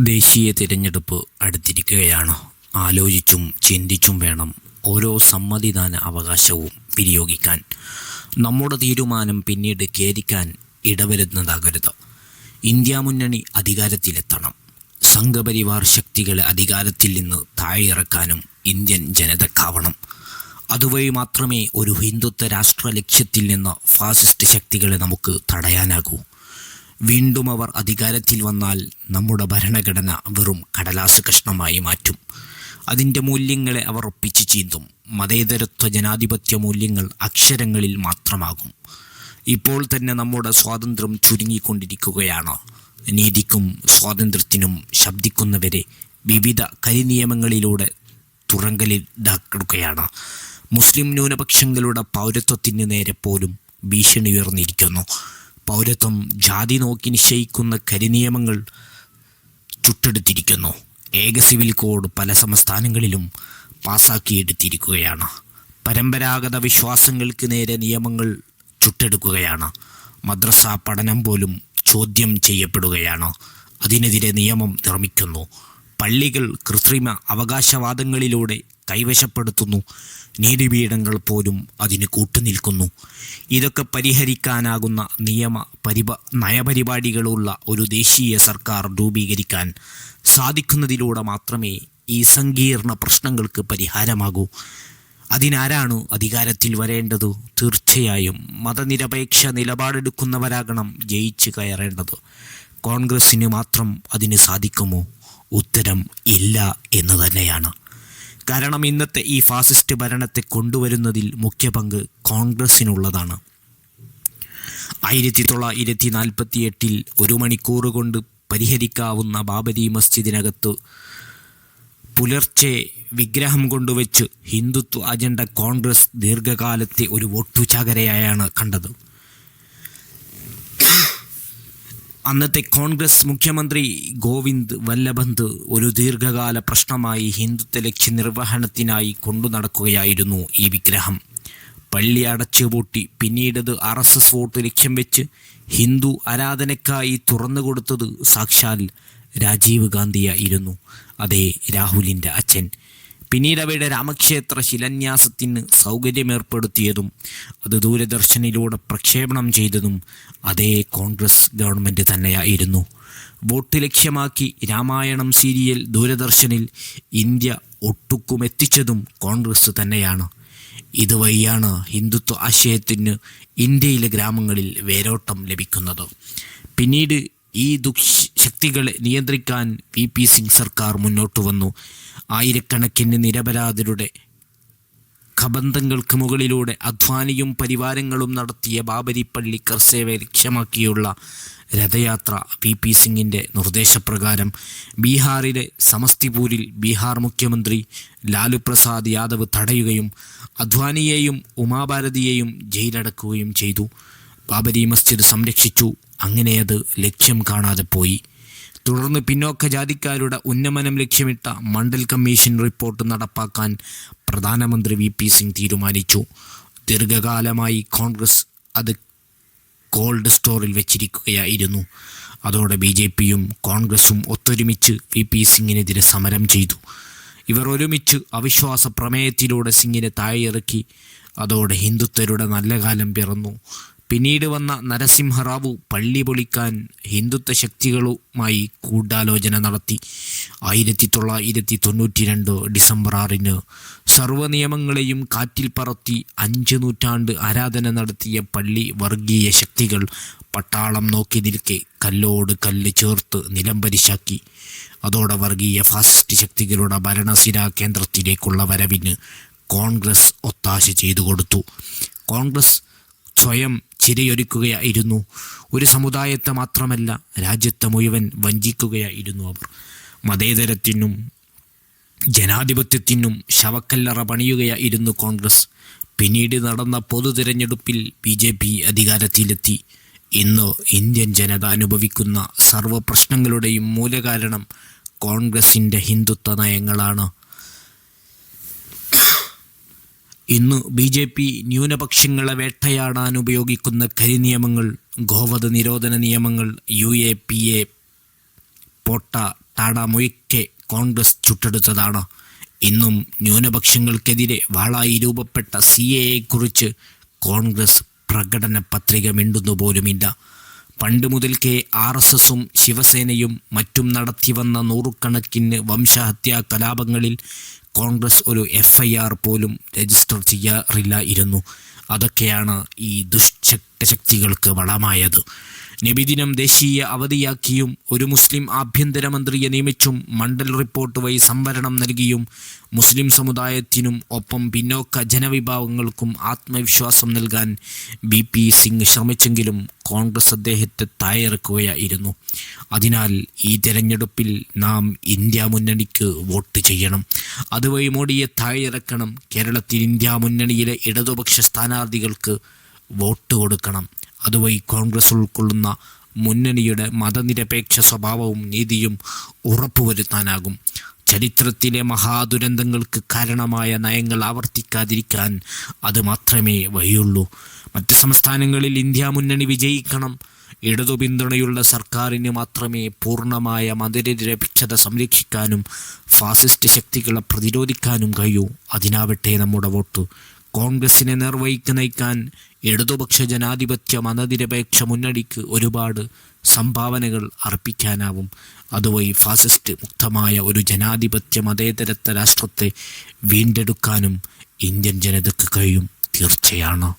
ദേശീയ തിരഞ്ഞെടുപ്പ് അടുത്തിരിക്കുകയാണ്. ആലോചിച്ചും ചിന്തിച്ചും വേണം ഓരോ സമ്മതിദാന അവകാശവും വിനിയോഗിക്കാൻ. നമ്മുടെ തീരുമാനം പിന്നീട് ഖേദിക്കാൻ ഇടവരുന്നതാകരുത്. ഇന്ത്യ മുന്നണി അധികാരത്തിലെത്തണം. സംഘപരിവാർ ശക്തികളെ അധികാരത്തിൽ നിന്ന് താഴെയിറക്കാനും ഇന്ത്യൻ ജനതക്കാവണം. അതുവഴി മാത്രമേ ഒരു ഹിന്ദുത്വ രാഷ്ട്ര ലക്ഷ്യത്തിൽ നിന്ന് ഫാസിസ്റ്റ് ശക്തികളെ നമുക്ക് തടയാനാകൂ. വീണ്ടും അവർ അധികാരത്തിൽ വന്നാൽ നമ്മുടെ ഭരണഘടന വെറും കടലാസ് കഷ്ണമായി മാറ്റും. അതിന്റെ മൂല്യങ്ങളെ അവർ ഒപ്പിച്ച് ചീന്തും. മതേതരത്വ ജനാധിപത്യ മൂല്യങ്ങൾ അക്ഷരങ്ങളിൽ മാത്രമാകും. ഇപ്പോൾ തന്നെ നമ്മുടെ സ്വാതന്ത്ര്യം ചുരുങ്ങിക്കൊണ്ടിരിക്കുകയാണ്. നീതിക്കും സ്വാതന്ത്ര്യത്തിനും ശബ്ദിക്കുന്നവരെ വിവിധ കരിനിയമങ്ങളിലൂടെ തുറങ്കലിൽ തുറങ്കലിടാക്കുകയാണ് മുസ്ലിം ന്യൂനപക്ഷങ്ങളുടെ പൗരത്വത്തിന് നേരെ പോലും ഭീഷണി ഉയർന്നിരിക്കുന്നു. പൗരത്വം ജാതി നോക്കി നിശ്ചയിക്കുന്ന കരിനിയമങ്ങൾ ചുട്ടെടുത്തിരിക്കുന്നു. ഏക സിവിൽ കോഡ് പല സംസ്ഥാനങ്ങളിലും പാസാക്കിയെടുത്തിരിക്കുകയാണ്. പരമ്പരാഗത വിശ്വാസങ്ങൾക്ക് നേരെ നിയമങ്ങൾ ചുട്ടെടുക്കുകയാണ്. മദ്രസ പഠനം പോലും ചോദ്യം ചെയ്യപ്പെടുകയാണ്. അതിനെതിരെ നിയമം നിർമ്മിക്കുന്നു. പള്ളികൾ കൃത്രിമ അവകാശവാദങ്ങളിലൂടെ കൈവശപ്പെടുത്തുന്നു. നീതിപീഠങ്ങൾ പോലും അതിന് കൂട്ടുനിൽക്കുന്നു. ഇതൊക്കെ പരിഹരിക്കാനാകുന്ന നിയമ പരിപ നയപരിപാടികളുള്ള ഒരു ദേശീയ സർക്കാർ രൂപീകരിക്കാൻ സാധിക്കുന്നതിലൂടെ മാത്രമേ ഈ സങ്കീർണ പ്രശ്നങ്ങൾക്ക് പരിഹാരമാകൂ. അതിനാരാണ് അധികാരത്തിൽ വരേണ്ടത്? തീർച്ചയായും മതനിരപേക്ഷ നിലപാടെടുക്കുന്നവരാകണം ജയിച്ചു കയറേണ്ടത്. കോൺഗ്രസ്സിന് മാത്രം അതിന് സാധിക്കുമോ? ഉത്തരം ഇല്ല എന്ന് തന്നെയാണ്. കാരണം ഇന്നത്തെ ഈ ഫാസിസ്റ്റ് ഭരണത്തെ കൊണ്ടുവരുന്നതിൽ മുഖ്യ പങ്ക് കോൺഗ്രസ്സിനുള്ളതാണ്. ആയിരത്തി തൊള്ളായിരത്തി നാൽപ്പത്തി എട്ടിൽ ഒരു മണിക്കൂർ കൊണ്ട് പരിഹരിക്കാവുന്ന ബാബരി മസ്ജിദിനകത്ത് പുലർച്ചെ വിഗ്രഹം കൊണ്ടുവച്ച് ഹിന്ദുത്വ അജണ്ട കോൺഗ്രസ് ദീർഘകാലത്തെ ഒരു വോട്ടുചാകരയായാണ് കണ്ടത്. അന്നത്തെ കോൺഗ്രസ് മുഖ്യമന്ത്രി ഗോവിന്ദ് വല്ലഭന്ത് ഒരു ദീർഘകാല പ്രശ്നമായി ഹിന്ദുത്വ ലക്ഷ്യ നിർവഹണത്തിനായി കൊണ്ടു നടക്കുകയായിരുന്നു ഈ വിഗ്രഹം. പള്ളി അടച്ചുപൂട്ടി പിന്നീടത് ആർ എസ് എസ് വോട്ട് ലക്ഷ്യം വെച്ച് ഹിന്ദു ആരാധനയ്ക്കായി തുറന്നുകൊടുത്തത് സാക്ഷാൽ രാജീവ് ഗാന്ധിയായിരുന്നു. അതേ രാഹുലിന്റെ അച്ഛൻ. പിന്നീട് അവയുടെ രാമക്ഷേത്ര ശിലാന്യാസത്തിന് സൗകര്യമേർപ്പെടുത്തിയതും അത് ദൂരദർശനിലൂടെ പ്രക്ഷേപണം ചെയ്തതും അതേ കോൺഗ്രസ് ഗവൺമെന്റ് തന്നെയായിരുന്നു. വോട്ട് ലക്ഷ്യമാക്കി രാമായണം സീരിയൽ ദൂരദർശനിൽ ഇന്ത്യ ഒട്ടുക്കും എത്തിച്ചതും കോൺഗ്രസ് തന്നെയാണ്. ഇതുവഴിയാണ് ഹിന്ദുത്വ ആശയത്തിന് ഇന്ത്യയിലെ ഗ്രാമങ്ങളിൽ വേരോട്ടം ലഭിക്കുന്നത്. പിന്നീട് ഈ ദുഃശക്തികളെ നിയന്ത്രിക്കാൻ വി പി സിംഗ് സർക്കാർ മുന്നോട്ട് വന്നു. ആയിരക്കണക്കിന് നിരപരാധരുടെ കബന്ധങ്ങൾക്ക് മുകളിലൂടെ അധ്വാനിയും പരിവാരങ്ങളും നടത്തിയ ബാബരി പള്ളി കർസേവ ലക്ഷ്യമാക്കിയുള്ള രഥയാത്ര വി പി സിംഗിന്റെ നിർദ്ദേശപ്രകാരം ബീഹാറിലെ സമസ്തിപൂരിൽ ബീഹാർ മുഖ്യമന്ത്രി ലാലു പ്രസാദ് യാദവ് തടയുകയും അദ്വാനിയെയും ഉമാഭാരതിയെയും ജയിലടക്കുകയും ചെയ്തു. ബാബരി മസ്ജിദ് സംരക്ഷിച്ചു. അങ്ങനെ അത് ലക്ഷ്യം കാണാതെ പോയി. തുടർന്ന് പിന്നോക്ക ജാതിക്കാരുടെ ഉന്നമനം ലക്ഷ്യമിട്ട മണ്ഡൽ കമ്മീഷൻ റിപ്പോർട്ട് നടപ്പാക്കാൻ പ്രധാനമന്ത്രി വി പി സിംഗ് തീരുമാനിച്ചു. ദീർഘകാലമായി കോൺഗ്രസ് അത് കോൾഡ് സ്റ്റോറിൽ വെച്ചിരിക്കുകയായിരുന്നു. അതോടെ ബി ജെ പിയും കോൺഗ്രസും ഒത്തൊരുമിച്ച് വി പി സിംഗിനെതിരെ സമരം ചെയ്തു. ഇവർ ഒരുമിച്ച് അവിശ്വാസ പ്രമേയത്തിലൂടെ സിംഗിനെ താഴെയിറക്കി. അതോടെ ഹിന്ദുത്വരുടെ നല്ല കാലം പിറന്നു. പിന്നീട് വന്ന നരസിംഹറാവു പള്ളി പൊളിക്കാൻ ഹിന്ദുത്വ ശക്തികളുമായി കൂടാലോചന നടത്തി. ആയിരത്തി തൊള്ളായിരത്തി തൊണ്ണൂറ്റി രണ്ട് ഡിസംബർ ആറിന് സർവ നിയമങ്ങളെയും കാറ്റിൽ പറത്തി അഞ്ച് നൂറ്റാണ്ട് ആരാധന നടത്തിയ പള്ളി വർഗീയ ശക്തികൾ പട്ടാളം നോക്കി നിൽക്കെ കല്ലോട് കല്ല് ചേർത്ത് നിലംപരിശാക്കി. അതോടെ വർഗീയ ഫാസിസ്റ്റ് ശക്തികളുടെ ഭരണസിരാ കേന്ദ്രത്തിലേക്കുള്ള വരവിന് കോൺഗ്രസ് ഒത്താശ ചെയ്തു കൊടുത്തു. കോൺഗ്രസ് സ്വയം ചിരയൊരുക്കുകയായിരുന്നു. ഒരു സമുദായത്തെ മാത്രമല്ല രാജ്യത്തെ മുഴുവൻ വഞ്ചിക്കുകയായിരുന്നു അവർ. മതേതരത്തിനും ജനാധിപത്യത്തിനും ശവക്കല്ലറ പണിയുകയായിരുന്നു കോൺഗ്രസ്. പിന്നീട് നടന്ന പൊതു തിരഞ്ഞെടുപ്പിൽ ബി ജെ പി അധികാരത്തിലെത്തി. ഇന്ന് ഇന്ത്യൻ ജനത അനുഭവിക്കുന്ന സർവ പ്രശ്നങ്ങളുടെയും മൂലകാരണം കോൺഗ്രസിന്റെ ഹിന്ദുത്വ നയങ്ങളാണ്. ഇന്ന് ബി ജെ പി ന്യൂനപക്ഷങ്ങളെ വേട്ടയാടാൻ ഉപയോഗിക്കുന്ന കരിനിയമങ്ങൾ ഗോവധ നിരോധന നിയമങ്ങൾ U A P A POTA TADA മൊയ്ക്കെ Congress ചുട്ടെടുത്തതാണ്. ഇന്നും ന്യൂനപക്ഷങ്ങൾക്കെതിരെ വാളായി രൂപപ്പെട്ട സി എയെക്കുറിച്ച് കോൺഗ്രസ് പ്രകടന പത്രിക മിണ്ടുന്നു പോലുമില്ല. പണ്ട് മുതൽക്കേ ആർ എസ് എസും ശിവസേനയും മറ്റും നടത്തിവന്ന നൂറുകണക്കിന് വംശഹത്യാ കലാപങ്ങളിൽ കോൺഗ്രസ് ഒരു എഫ് ഐ ആർ പോലും രജിസ്റ്റർ ചെയ്യാറില്ലായിരുന്നു. അതൊക്കെയാണ് ഈ ദുഷ്ടശക്തികൾക്ക് വളമായത്. നബിദിനം ദേശീയ അവധിയാക്കിയും ഒരു മുസ്ലിം ആഭ്യന്തരമന്ത്രിയെ നിയമിച്ചും മണ്ഡൽ റിപ്പോർട്ട് വഴി സംവരണം നൽകിയും മുസ്ലിം സമുദായത്തിനും ഒപ്പം പിന്നോക്ക ജനവിഭാഗങ്ങൾക്കും ആത്മവിശ്വാസം നൽകാൻ ബി പി സിംഗ് ശ്രമിച്ചെങ്കിലും കോൺഗ്രസ് അദ്ദേഹത്തെ താഴെയിറക്കുകയായിരുന്നു അതിനാൽ ഈ തെരഞ്ഞെടുപ്പിൽ നാം ഇന്ത്യ മുന്നണിക്ക് വോട്ട് ചെയ്യണം. അതുവഴി മോഡിയെ താഴെയിറക്കണം കേരളത്തിൽ ഇന്ത്യ മുന്നണിയിലെ ഇടതുപക്ഷ സ്ഥാനാർത്ഥികൾക്ക് വോട്ട് കൊടുക്കണം. അതുവഴി കോൺഗ്രസ് ഉൾക്കൊള്ളുന്ന മുന്നണിയുടെ മതനിരപേക്ഷ സ്വഭാവവും നീതിയും ഉറപ്പുവരുത്താനാകും. ചരിത്രത്തിലെ മഹാദുരന്തങ്ങൾക്ക് കാരണമായ നയങ്ങൾ ആവർത്തിക്കാതിരിക്കാൻ അത് മാത്രമേ വഴിയുള്ളൂ. മറ്റ് സംസ്ഥാനങ്ങളിൽ ഇന്ത്യ മുന്നണി വിജയിക്കണം. ഇടതു പിന്തുണയുള്ള സർക്കാരിന് മാത്രമേ പൂർണമായ മതനിരപേക്ഷത സംരക്ഷിക്കാനും ഫാസിസ്റ്റ് ശക്തികളെ പ്രതിരോധിക്കാനും കഴിയൂ. അതിനാവട്ടെ നമ്മുടെ വോട്ട്. കോൺഗ്രസിനെ നിർവഹിക്ക് നയിക്കാൻ ഇടതുപക്ഷ ജനാധിപത്യ മതനിരപേക്ഷ മുന്നണിക്ക് ഒരുപാട് സംഭാവനകൾ അർപ്പിക്കാനാവും. അതുവഴി ഫാസിസ്റ്റ് മുക്തമായ ഒരു ജനാധിപത്യ മതേതരത്വ രാഷ്ട്രത്തെ വീണ്ടെടുക്കാനും ഇന്ത്യൻ ജനതയ്ക്ക് കഴിയും. തീർച്ചയാണ്.